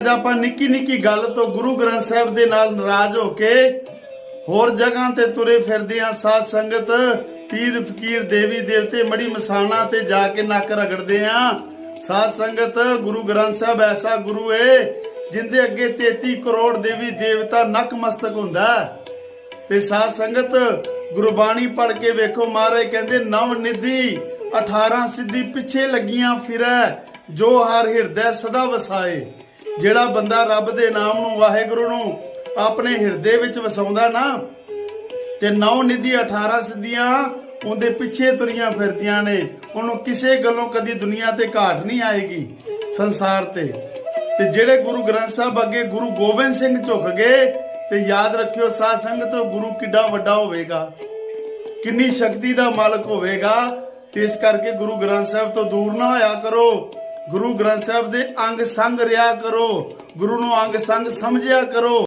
ਅੱਜ ਆਪਾਂ ਨਿੱਕੀ ਨਿੱਕੀ ਗੱਲ ਤੋਂ ਗੁਰੂ ਗ੍ਰੰਥ ਸਾਹਿਬ ਦੇ ਨਾਲ ਨਾਰਾਜ਼ ਹੋ ਕੇ ਹੋਰ ਜਗ੍ਹਾ ਤੇ ਤੁਰੇ ਫਿਰਦੇ ਆ ਸਾਧ ਸੰਗਤ, ਪੀਰ ਫਕੀਰ, ਦੇਵੀ ਦੇਵਤੇ, ਮੜੀ ਮਸਾਣਾ ਤੇ ਜਾ ਕੇ ਨੱਕ ਰਗੜਦੇ ਆ ਸਾਧ ਸੰਗਤ, ਗੁਰੂ ਗ੍ਰੰਥ ਸਾਹਿਬ ਐਸਾ ਗੁਰੂ ਏ, ਜਿੰਦੇ ਅੱਗੇ 33 ਕਰੋੜ ਦੇਵੀ ਦੇਵਤਾ ਨਕਮਸਤਕ ਹੁੰਦਾ। ਤੇ ਸਾਧ ਸੰਗਤ, ਗੁਰਬਾਣੀ ਪੜ ਕੇ ਵੇਖੋ ਮਹਾਰਾਜ ਕਹਿੰਦੇ, ਨਵ ਨਿਧੀ 18 ਸਿੱਧੀ ਪਿੱਛੇ ਲੱਗੀਆਂ ਫਿਰੈ, ਜੋ ਹਰ ਹਿਰਦੈ ਸਦਾ ਵਸਾਏ। ਜਿਹੜਾ ਬੰਦਾ ਰੱਬ ਦੇ ਨਾਮ ਨੂੰ, ਵਾਹਿਗੁਰੂ ਨੂੰ ਆਪਣੇ ਹਿਰਦੇ ਵਿੱਚ ਵਸਾਉਂਦਾ ਨਾ, ਤੇ ਨੌ ਨਿਧੀ 18 ਸਿੱਧੀਆਂ ਉਹਦੇ ਪਿੱਛੇ ਤੁਰੀਆਂ ਫਿਰਦੀਆਂ ਨੇ, ਉਹਨੂੰ ਕਿਸੇ ਗੱਲੋਂ ਕਦੀ ਦੁਨੀਆ ਤੇ ਘਾਟ ਨਹੀਂ ਆਏਗੀ, ਸੰਸਾਰ ਤੇ। ਤੇ ਜਿਹੜੇ ਗੁਰੂ ਗ੍ਰੰਥ ਸਾਹਿਬ ਅੱਗੇ ਗੁਰੂ ਗੋਬਿੰਦ ਸਿੰਘ ਝੁਕ ਗਏ, ਤੇ ਯਾਦ ਰੱਖਿਓ, ਸਾਧ ਸੰਗਤ ਗੁਰੂ ਕਿੱਡਾ ਵੱਡਾ ਹੋਵੇਗਾ, ਕਿੰਨੀ ਸ਼ਕਤੀ ਦਾ ਮਾਲਕ ਹੋਵੇਗਾ, ਤੇ ਇਸ ਕਰਕੇ ਗੁਰੂ ਗ੍ਰੰਥ ਸਾਹਿਬ ਤੋਂ ਦੂਰ ਨਾ ਹੋਇਆ ਕਰੋ। ਗੁਰੂ ਗ੍ਰੰਥ ਸਾਹਿਬ ਦੇ ਅੰਗ ਸੰਗ ਰਿਆ ਕਰੋ ਗੁਰੂ ਨੂੰ ਅੰਗ ਸੰਗ ਸਮਝਿਆ ਕਰੋ।